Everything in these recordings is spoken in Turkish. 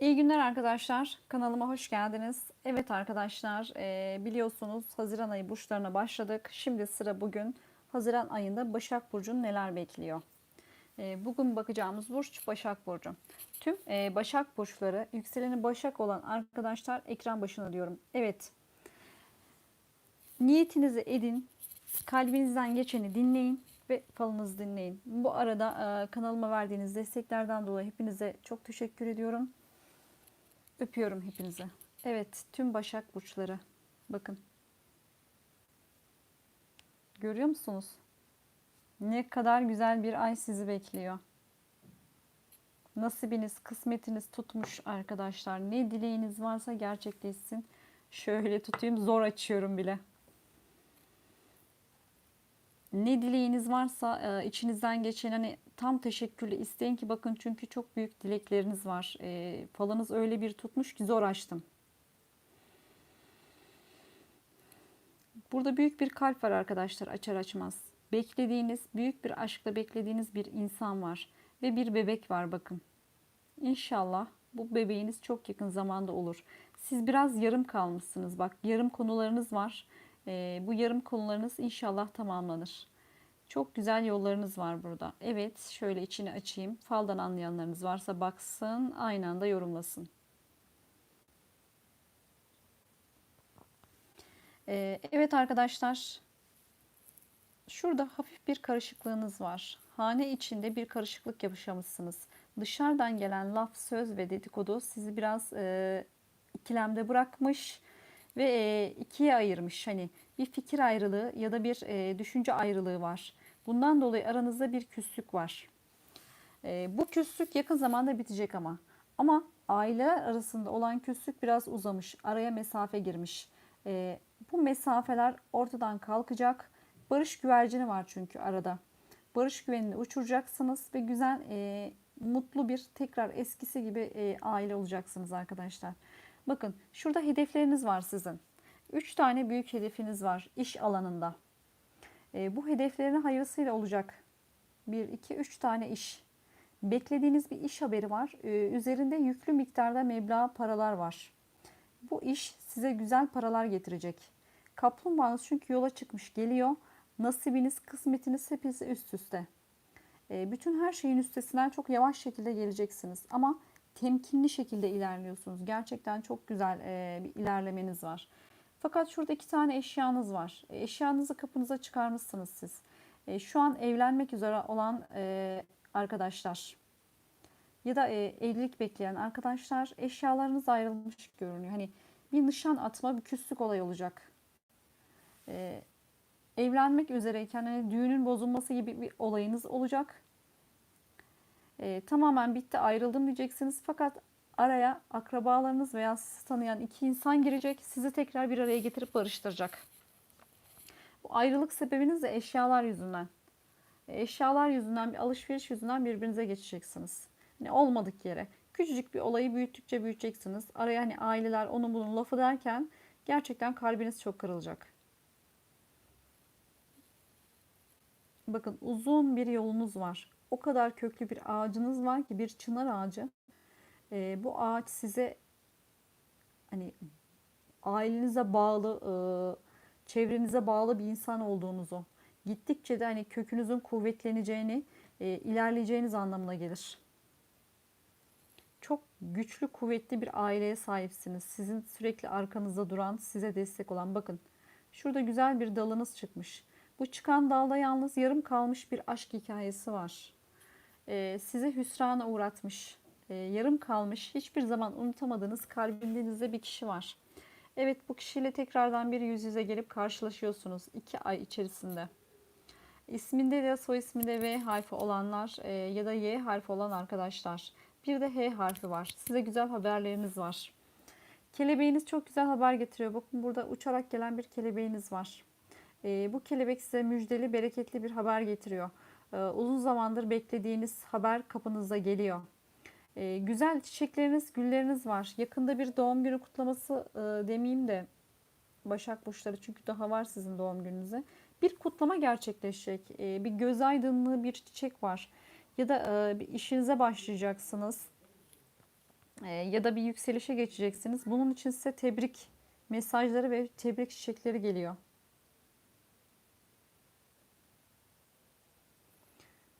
İyi günler arkadaşlar. Kanalıma hoş geldiniz. Evet arkadaşlar e, biliyorsunuz Haziran ayı burçlarına başladık. Şimdi sıra bugün Haziran ayında Başak Burcu'nu neler bekliyor? E, bugün bakacağımız burç Başak Burcu. Tüm e, Başak Burçları yükseleni Başak olan arkadaşlar ekran başına diyorum. Evet niyetinizi edin. Kalbinizden geçeni dinleyin ve falınızı dinleyin. Bu arada kanalıma verdiğiniz desteklerden dolayı hepinize çok teşekkür ediyorum. Öpüyorum hepinizi. Evet, tüm Başak burçları. Bakın. Görüyor musunuz? Ne kadar güzel bir ay sizi bekliyor. Nasibiniz, kısmetiniz tutmuş arkadaşlar. Ne dileğiniz varsa gerçekleşsin. Şöyle tutayım, zor açıyorum bile. Ne dileğiniz varsa e, içinizden geçen hani tam teşekkürlü isteyin ki bakın çünkü çok büyük dilekleriniz var. E, falınız öyle bir tutmuş ki zor açtım. Burada büyük bir kalp var arkadaşlar açar açmaz. Beklediğiniz, büyük bir aşkla beklediğiniz bir insan var. Ve bir bebek var bakın. İnşallah bu bebeğiniz çok yakın zamanda olur. Siz biraz yarım kalmışsınız. Bak yarım konularınız var. E, bu yarım konularınız inşallah tamamlanır. Çok güzel yollarınız var burada. Evet şöyle içini açayım. Faldan anlayanlarınız varsa baksın aynı anda yorumlasın. Ee, evet arkadaşlar. Şurada hafif bir karışıklığınız var. Hane içinde bir karışıklık yaşamışsınız. Dışarıdan gelen laf, söz ve dedikodu sizi biraz e, ikilemde bırakmış ve e, ikiye ayırmış. Hani bir fikir ayrılığı ya da bir e, düşünce ayrılığı var. Bundan dolayı aranızda bir küslük var. E, bu küslük yakın zamanda bitecek ama. Ama aileler arasında olan küslük biraz uzamış. Araya mesafe girmiş. Bu mesafeler ortadan kalkacak. Barış güvercini var çünkü arada. Barış güvenini uçuracaksınız ve güzel, mutlu bir tekrar eskisi gibi aile olacaksınız arkadaşlar. Bakın şurada hedefleriniz var sizin. Üç tane büyük hedefiniz var iş alanında. E, bu hedeflerine hayırlısıyla olacak. Bir, iki, üç tane iş. Beklediğiniz bir iş haberi var. E, üzerinde yüklü miktarda meblağ paralar var. Bu iş size güzel paralar getirecek. Kaplumbağanız çünkü yola çıkmış geliyor. Nasibiniz, kısmetiniz hepsi üst üste. E, bütün her şeyin üstesinden çok yavaş şekilde geleceksiniz. Ama temkinli şekilde ilerliyorsunuz. Gerçekten çok güzel e, bir ilerlemeniz var. Fakat şurada iki tane eşyanız var. E, eşyanızı kapınıza çıkarmışsınız siz. E, şu an evlenmek üzere olan e, arkadaşlar ya da evlilik bekleyen arkadaşlar eşyalarınız ayrılmış görünüyor. Hani bir nişan atma, bir küslük olay olacak. Evlenmek üzereyken hani düğünün bozulması gibi bir olayınız olacak. Tamamen bitti ayrıldım diyeceksiniz. Fakat araya akrabalarınız veya sizi tanıyan iki insan girecek. Sizi tekrar bir araya getirip barıştıracak. Bu ayrılık sebebiniz de eşyalar yüzünden. E, eşyalar yüzünden, bir alışveriş yüzünden birbirinize geçeceksiniz. Yani olmadık yere. Küçücük bir olayı büyüttükçe büyüteceksiniz. Araya hani aileler onun bunun lafı derken gerçekten kalbiniz çok kırılacak. Bakın uzun bir yolunuz var. O kadar köklü bir ağacınız var ki bir çınar ağacı e, bu ağaç size hani ailenize bağlı, e, çevrenize bağlı bir insan olduğunuzu, gittikçe de hani kökünüzün kuvvetleneceğini, e, ilerleyeceğiniz anlamına gelir. Çok güçlü, kuvvetli bir aileye sahipsiniz. Sizin sürekli arkanızda duran, size destek olan. Bakın şurada güzel bir dalınız çıkmış. Bu çıkan dalda yalnız yarım kalmış bir aşk hikayesi var. Ee, size hüsrana uğratmış e, yarım kalmış, hiçbir zaman unutamadığınız kalbinizde bir kişi var. Evet bu kişiyle tekrardan bir yüz yüze gelip karşılaşıyorsunuz iki ay içerisinde. İsminde ya soy isminde V harfi olanlar e, ya da Y harfi olan arkadaşlar. Bir de H harfi var. Size güzel haberleriniz var. Kelebeğiniz çok güzel haber getiriyor. Bakın burada uçarak gelen bir kelebeğiniz var. E, bu kelebek size müjdeli, bereketli bir haber getiriyor. E, uzun zamandır beklediğiniz haber kapınıza geliyor. E, güzel çiçekleriniz, gülleriniz var. Yakında bir doğum günü kutlaması e, demeyeyim de Başak Burçları çünkü daha var sizin doğum gününüze. Bir kutlama gerçekleşecek. E, bir göz aydınlığı bir çiçek var. Ya da e, bir işinize başlayacaksınız. e, ya da bir yükselişe geçeceksiniz. Bunun için size tebrik mesajları ve tebrik çiçekleri geliyor.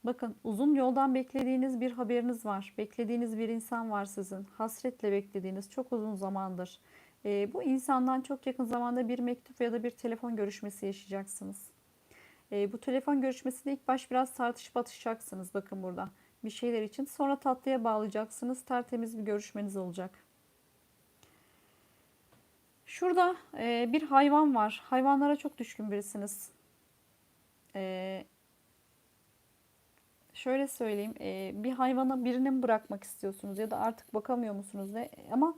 Bakın uzun yoldan beklediğiniz bir haberiniz var. Beklediğiniz bir insan var sizin. Hasretle beklediğiniz çok uzun zamandır. E, bu insandan çok yakın zamanda bir mektup ya da bir telefon görüşmesi yaşayacaksınız. E, bu telefon görüşmesinde ilk baş biraz tartışıp atışacaksınız. Bakın burada bir şeyler için. Sonra tatlıya bağlayacaksınız. Tertemiz bir görüşmeniz olacak. Şurada e, bir hayvan var. Hayvanlara çok düşkün birisiniz. E, şöyle söyleyeyim. E, bir hayvana birini mi bırakmak istiyorsunuz ya da artık bakamıyor musunuz ne? Ama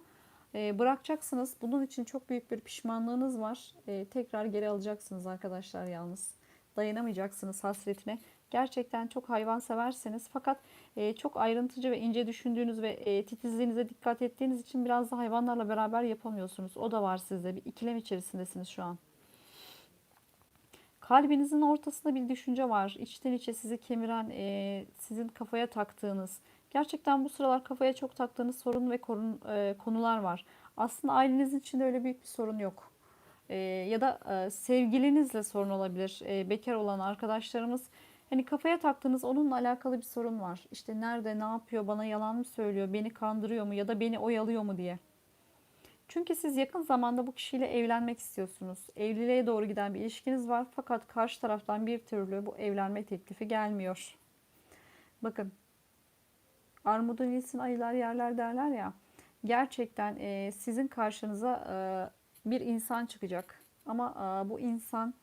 e, bırakacaksınız. Bunun için çok büyük bir pişmanlığınız var. E, tekrar geri alacaksınız arkadaşlar yalnız. Dayanamayacaksınız hasretine. Gerçekten çok hayvan severseniz fakat e, çok ayrıntıcı ve ince düşündüğünüz ve e, titizliğinize dikkat ettiğiniz için biraz da hayvanlarla beraber yapamıyorsunuz. O da var sizde. Bir ikilem içerisindesiniz şu an. Kalbinizin ortasında bir düşünce var. İçten içe sizi kemiren, e, sizin kafaya taktığınız, gerçekten bu sıralar kafaya çok taktığınız sorun ve korun, e, konular var. Aslında ailenizin içinde öyle büyük bir sorun yok. E, ya da e, sevgilinizle sorun olabilir. E, bekar olan arkadaşlarımız Hani kafaya taktığınız onunla alakalı bir sorun var. İşte nerede, ne yapıyor, bana yalan mı söylüyor, beni kandırıyor mu ya da beni oyalıyor mu diye. Çünkü siz yakın zamanda bu kişiyle evlenmek istiyorsunuz. Evliliğe doğru giden bir ilişkiniz var fakat karşı taraftan bir türlü bu evlenme teklifi gelmiyor. Bakın armudun iyisini ayılar yerler derler ya. Gerçekten e, sizin karşınıza e, bir insan çıkacak. Ama e, bu insan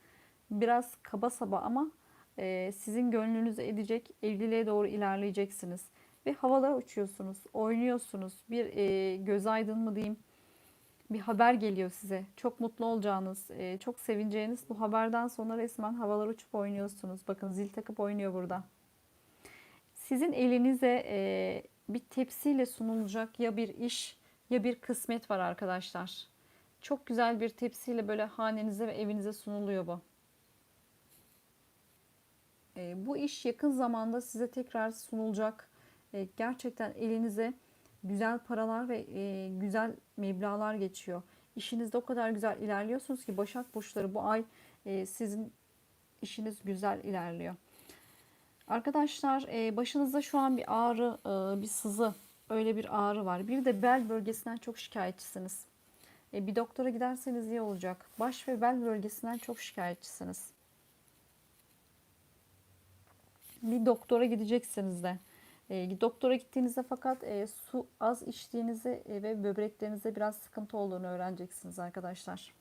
biraz kaba saba ama e, sizin gönlünüzü edecek, evliliğe doğru ilerleyeceksiniz. Ve havalara uçuyorsunuz, oynuyorsunuz. Bir e, göz aydın mı diyeyim, bir haber geliyor size. Çok mutlu olacağınız, e, çok sevineceğiniz bu haberden sonra resmen havalara uçup oynuyorsunuz. Bakın zil takıp oynuyor burada. Sizin elinize e, bir tepsiyle sunulacak ya bir iş ya bir kısmet var arkadaşlar. Çok güzel bir tepsiyle böyle hanenize ve evinize sunuluyor bu. E, bu iş yakın zamanda size tekrar sunulacak. Gerçekten elinize güzel paralar ve e, güzel meblağlar geçiyor. İşinizde o kadar güzel ilerliyorsunuz ki Başak Burçları bu ay e, sizin işiniz güzel ilerliyor. Arkadaşlar e, başınızda şu an bir ağrı, e, bir sızı, öyle bir ağrı var. Bir de bel bölgesinden çok şikayetçisiniz. E, bir doktora giderseniz iyi olacak. Baş ve bel bölgesinden çok şikayetçisiniz. bir doktora gideceksiniz de. E, doktora gittiğinizde fakat e, su az içtiğinizi e, ve böbreklerinizde biraz sıkıntı olduğunu öğreneceksiniz arkadaşlar.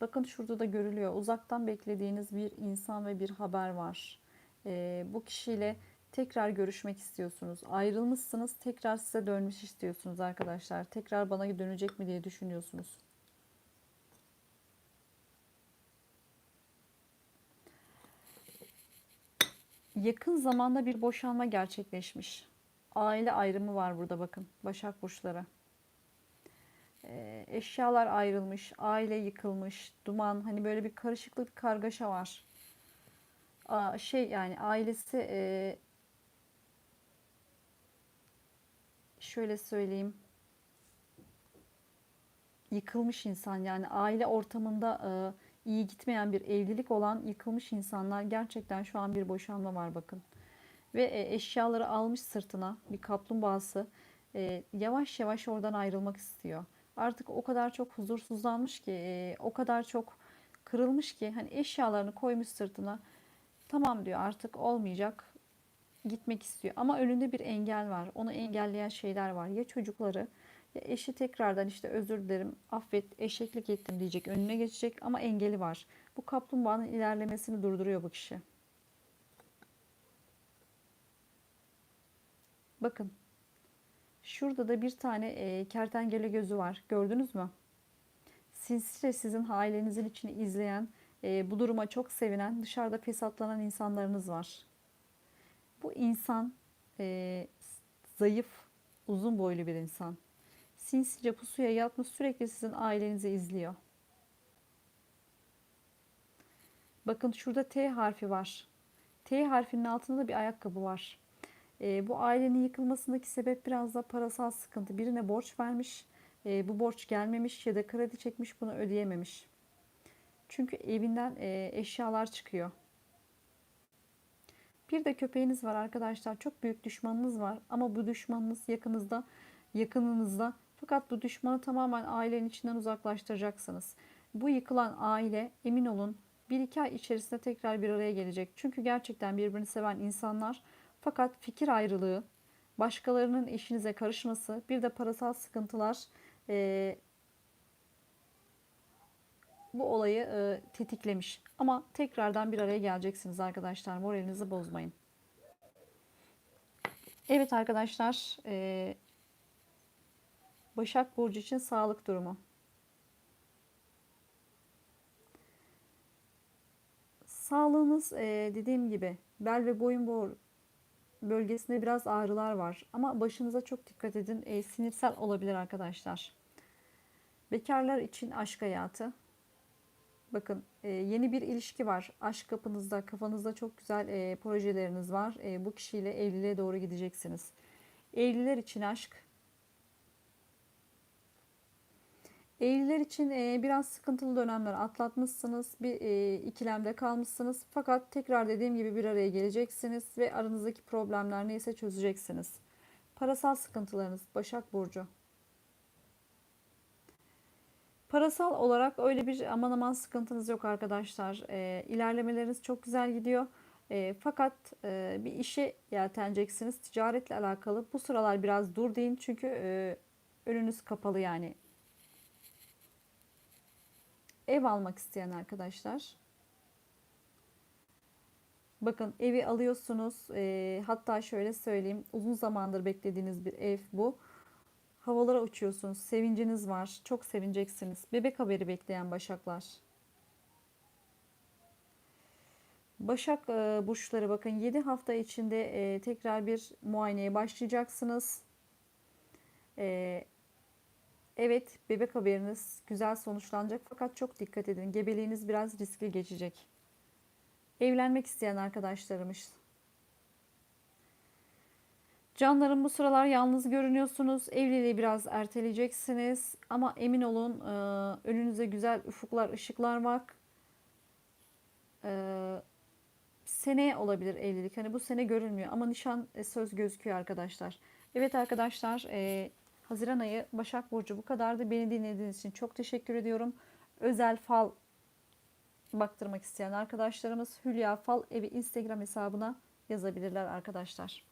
Bakın şurada da görülüyor. Uzaktan beklediğiniz bir insan ve bir haber var. E, bu kişiyle tekrar görüşmek istiyorsunuz. Ayrılmışsınız, tekrar size dönmüş istiyorsunuz arkadaşlar. Tekrar bana dönecek mi diye düşünüyorsunuz. Yakın zamanda bir boşanma gerçekleşmiş. Aile ayrımı var burada bakın. Başak burçları. Ee, eşyalar ayrılmış, aile yıkılmış, duman hani böyle bir karışıklık, kargaşa var. Aa, şey yani ailesi e, şöyle söyleyeyim yıkılmış insan yani aile ortamında e, iyi gitmeyen bir evlilik olan yıkılmış insanlar gerçekten şu an bir boşanma var bakın. Ve e, eşyaları almış sırtına bir kaplumbağası e, yavaş yavaş oradan ayrılmak istiyor. Artık o kadar çok huzursuzlanmış ki e, o kadar çok kırılmış ki hani eşyalarını koymuş sırtına tamam diyor artık olmayacak gitmek istiyor. Ama önünde bir engel var. Onu engelleyen şeyler var. Ya çocukları eşi tekrardan işte özür dilerim, affet, eşeklik ettim diyecek, önüne geçecek ama engeli var. Bu kaplumbağanın ilerlemesini durduruyor bu kişi. Bakın. Şurada da bir tane e, kertenkele gözü var. Gördünüz mü? Sinsice sizin ailenizin içini izleyen, e, bu duruma çok sevinen, dışarıda fesatlanan insanlarınız var. Bu insan e, zayıf, uzun boylu bir insan sinsice pusuya yatmış sürekli sizin ailenizi izliyor. Bakın şurada T harfi var. T harfinin altında da bir ayakkabı var. E, bu ailenin yıkılmasındaki sebep biraz da parasal sıkıntı. Birine borç vermiş, e, bu borç gelmemiş ya da kredi çekmiş bunu ödeyememiş. Çünkü evinden e, eşyalar çıkıyor. Bir de köpeğiniz var arkadaşlar. Çok büyük düşmanınız var ama bu düşmanınız yakınızda, yakınınızda. Fakat bu düşmanı tamamen ailenin içinden uzaklaştıracaksınız. Bu yıkılan aile emin olun bir iki ay içerisinde tekrar bir araya gelecek. Çünkü gerçekten birbirini seven insanlar fakat fikir ayrılığı, başkalarının eşinize karışması, bir de parasal sıkıntılar e, bu olayı e, tetiklemiş. Ama tekrardan bir araya geleceksiniz arkadaşlar. Moralinizi bozmayın. Evet arkadaşlar, e, Başak Burcu için sağlık durumu. Sağlığınız e, dediğim gibi bel ve boyun bor bölgesinde biraz ağrılar var. Ama başınıza çok dikkat edin. E, sinirsel olabilir arkadaşlar. Bekarlar için aşk hayatı. Bakın e, yeni bir ilişki var. Aşk kapınızda, kafanızda çok güzel projeleriniz var. Bu kişiyle evliliğe doğru gideceksiniz. Evliler için aşk. Evliler için biraz sıkıntılı dönemler atlatmışsınız. Bir e, ikilemde kalmışsınız. Fakat tekrar dediğim gibi bir araya geleceksiniz ve aranızdaki problemler neyse çözeceksiniz. Parasal sıkıntılarınız Başak Burcu. Parasal olarak öyle bir aman aman sıkıntınız yok arkadaşlar. E, ilerlemeleriniz çok güzel gidiyor. E, fakat e, bir işe yelteneceksiniz. Ticaretle alakalı. Bu sıralar biraz dur deyin çünkü e, önünüz kapalı yani. Ev almak isteyen arkadaşlar. Bakın evi alıyorsunuz. E, hatta şöyle söyleyeyim. Uzun zamandır beklediğiniz bir ev bu. Havalara uçuyorsunuz. Sevinciniz var. Çok sevineceksiniz. Bebek haberi bekleyen başaklar. Başak e, burçları bakın 7 hafta içinde e, tekrar bir muayeneye başlayacaksınız. E, evet bebek haberiniz güzel sonuçlanacak fakat çok dikkat edin. Gebeliğiniz biraz riskli geçecek. Evlenmek isteyen arkadaşlarımız Canlarım bu sıralar yalnız görünüyorsunuz. Evliliği biraz erteleyeceksiniz. Ama emin olun e, önünüze güzel ufuklar, ışıklar var. E, seneye olabilir evlilik. Hani bu sene görünmüyor ama nişan e, söz gözüküyor arkadaşlar. Evet arkadaşlar Haziran ayı Başak Burcu bu kadardı. Beni dinlediğiniz için çok teşekkür ediyorum. Özel fal baktırmak isteyen arkadaşlarımız Hülya Fal evi Instagram hesabına yazabilirler arkadaşlar.